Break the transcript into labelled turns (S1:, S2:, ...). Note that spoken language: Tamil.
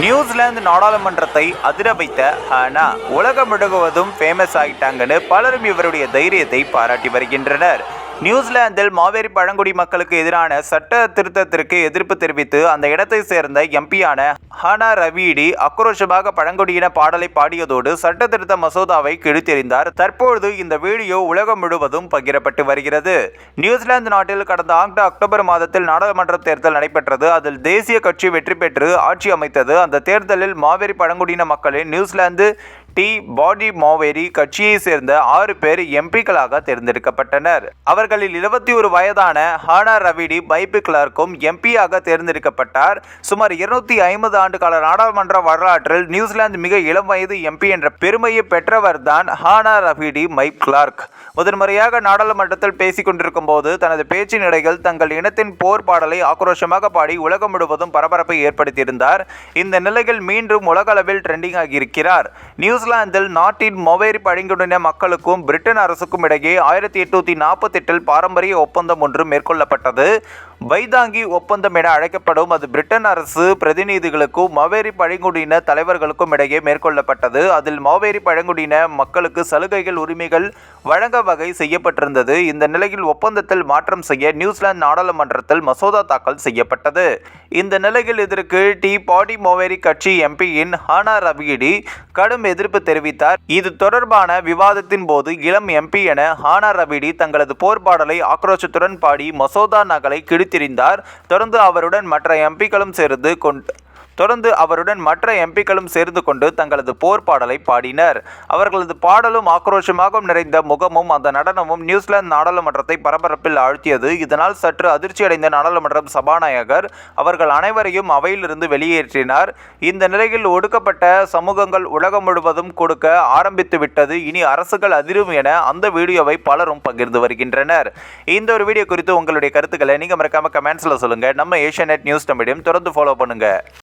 S1: நியூசிலாந்து நாடாளுமன்றத்தை அதிர வைத்த ஹானா உலகம் முழுவதும் ஃபேமஸ் ஆகிட்டாங்கன்னு பலரும் இவருடைய தைரியத்தை பாராட்டி வருகின்றனர். நியூசிலாந்தில் மாவேரி பழங்குடி மக்களுக்கு எதிரான சட்ட திருத்தத்திற்கு எதிர்ப்பு தெரிவித்து அந்த இடத்தை சேர்ந்த எம்பியான ஹானா ரவீடி ஆக்ரோஷமாக பழங்குடியின பாடலை பாடியதோடு சட்ட திருத்த மசோதாவை கிழித்தெறிந்தார். தற்பொழுது இந்த வீடியோ உலகம் முழுவதும் பகிரப்பட்டு வருகிறது. நியூசிலாந்து நாட்டில் கடந்த ஆண்டு அக்டோபர் மாதத்தில் நாடாளுமன்ற தேர்தல் நடைபெற்றது. அதில் தேசிய கட்சி வெற்றி பெற்று ஆட்சி அமைத்தது. அந்த தேர்தலில் மாவேரி பழங்குடியின மக்களின் நியூசிலாந்து டி. பாடி மோவேரி கட்சியை சேர்ந்த ஆறு பேர் எம்பிக்களாக தேர்ந்தெடுக்கப்பட்டனர். அவர்களில் இருபத்தி ஒரு வயதான ஹானா ரவிடி பைபி கிளார்க்கும் எம்பியாக தேர்ந்தெடுக்கப்பட்டார். சுமார் இருநூத்தி ஐம்பது ஆண்டு கால நாடாளுமன்ற வரலாற்றில் நியூசிலாந்து மிக இளம் வயது எம்பி என்ற பெருமையை பெற்றவர்தான் ஹானா ரஃபிடி மைப் கிளார்க். முதன்முறையாக நாடாளுமன்றத்தில் பேசிக் கொண்டிருக்கும் போது தனது பேச்சின் இடையில் தங்கள் இனத்தின் போர் பாடலை ஆக்ரோஷமாக பாடி உலகம் முழுவதும் பரபரப்பை ஏற்படுத்தியிருந்தார். இந்த நிலையில் மீண்டும் உலக அளவில் ட்ரெண்டிங் ஆகியிருக்கிறார் நியூசிலாந்தில் நாட்டின் மொவேரி பழங்குடியின மக்களுக்கும் பிரிட்டன் அரசுக்கும் இடையே ஆயிரத்தி எட்நூத்தி நாற்பத்தி எட்டில் பாரம்பரிய ஒப்பந்தம் ஒன்று மேற்கொள்ளப்பட்டது. வைதாங்கி ஒப்பந்தம் என அழைக்கப்படும் அது பிரிட்டன் அரசு பிரதிநிதிகளுக்கும் மாவேரி பழங்குடியின தலைவர்களுக்கும் இடையே மேற்கொள்ளப்பட்டது. அதில் மாவேரி பழங்குடியின மக்களுக்கு சலுகைகள் உரிமைகள் வழங்க வகை செய்யப்பட்டிருந்தது. இந்த நிலையில் ஒப்பந்தத்தில் மாற்றம் செய்ய நியூசிலாந்து நாடாளுமன்றத்தில் மசோதா தாக்கல் செய்யப்பட்டது. இந்த நிலையில் இதற்கு டி. பாடி மோவேரி கட்சி எம்பியின் ஹானா ரவியடி கடும் எதிர்ப்பு தெரிவித்தார். இது தொடர்பான விவாதத்தின் போது இளம் எம்பி என ஹானா ரவிடி தங்களது போர் பாடலை ஆக்ரோஷத்துடன் பாடி மசோதா நகலை திரிந்தார் தொடர்ந்து அவருடன் மற்ற எம்பிக்களும் சேர்ந்து கொண்டு தொடர்ந்து அவருடன் மற்ற எம்பிக்களும் சேர்ந்து கொண்டு தங்களது போர் பாடலை பாடினர். அவர்களது பாடலும் ஆக்ரோஷமாகவும் நிறைந்த முகமும் அந்த நடனமும் நியூசிலாந்து நாடாளுமன்றத்தை பரபரப்பில் ஆழ்த்தியது. இதனால் சற்று அதிர்ச்சியடைந்த நாடாளுமன்றம் சபாநாயகர் அவர்கள் அனைவரையும் அவையிலிருந்து வெளியேற்றினார். இந்த நிலையில் ஒடுக்கப்பட்ட சமூகங்கள் உலகம் முழுவதும் கொடுக்க ஆரம்பித்து விட்டது. இனி அரசுகள் அதிரும் என அந்த வீடியோவை பலரும் பகிர்ந்து வருகின்றனர். இந்த ஒரு வீடியோ குறித்து உங்களுடைய கருத்துக்களை நீங்கள் மறக்காம கமெண்ட்ஸில் சொல்லுங்கள் நம்ம ஏஷியா நியூஸ் தமிழையும் தொடர்ந்து ஃபாலோ பண்ணுங்கள்